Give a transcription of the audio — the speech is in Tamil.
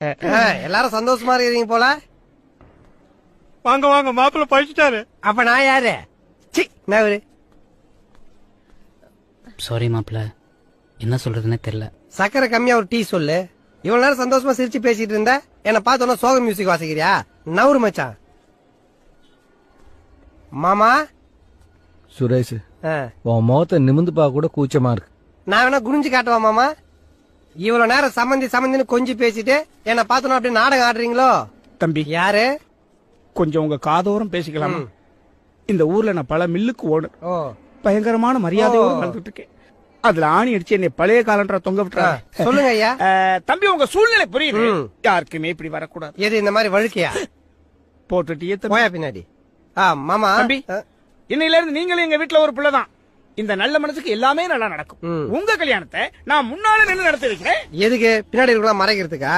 எல்லாரும் சந்தோஷமா இருக்கிறீங்க போல? வாங்க வாங்க மாப்பிள்ள பழிச்சிட்டாரு. அப்ப நான் யாரு? சி நான். சாரி மாப்பிள்ள. என்ன சொல்றதுன்னே தெரியல. சக்கரை கம்மியா ஒரு டீ சொல்லு. இவ்வளவு நேரம் சந்தோஷமா சிரிச்சு பேசிட்டு இருந்த என்ன பார்த்தோன்னா சோக மியூசிக் வாசிக்கிறியா? நவுரு மச்சான். மாமா? சுரேஷ் உன் முகத்தை நிமிந்து பார்க்க கூட கூச்சமா இருக்கு. நான் வேணா குனிஞ்சு காட்டுவா மாமா? இவ்வளவு நேரம் சம்மந்தி சம்மந்தின்னு கொஞ்சி பேசிட்டு என்ன பார்த்தோன்னா அப்படியே நாடகம் ஆடுறீங்களோ? தம்பி. யாரு? கொஞ்சம் உங்க காதோரம் பேசிக்கலாமா? இந்த ஊர்ல நான் பல மில்லுக்கு ஓடு ஓ. பயங்கரமான மரியாதையோட ஓ. வாழ்ந்துட்டு இருக்கேன் அதுல ஆணி அடிச்சு என்னை பழைய காலன்ற தொங்க ஆ, விட்டுறாங்க சொல்லுங்க ஐயா. தம்பி உங்க சூழ்நிலை புரியுது. யாருக்குமே இப்படி வரக்கூடாது. எது இந்த மாதிரி வழுக்கையா? போட்டுட்டியே பின்னாடி? ஆ மாமா. தம்பி இன்னையில இருந்து நீங்களும் எங்க வீட்டுல ஒரு பிள்ளைதான். இந்த நல்ல மனசுக்கு எல்லாமே நல்லா நடக்கும். உங்க கல்யாணத்தை நான் முன்னால நின்று நடத்தி வைக்கிறேன் எதுக்கு? பின்னாடி இருக்கலாம் மறைக்கிறதுக்கா?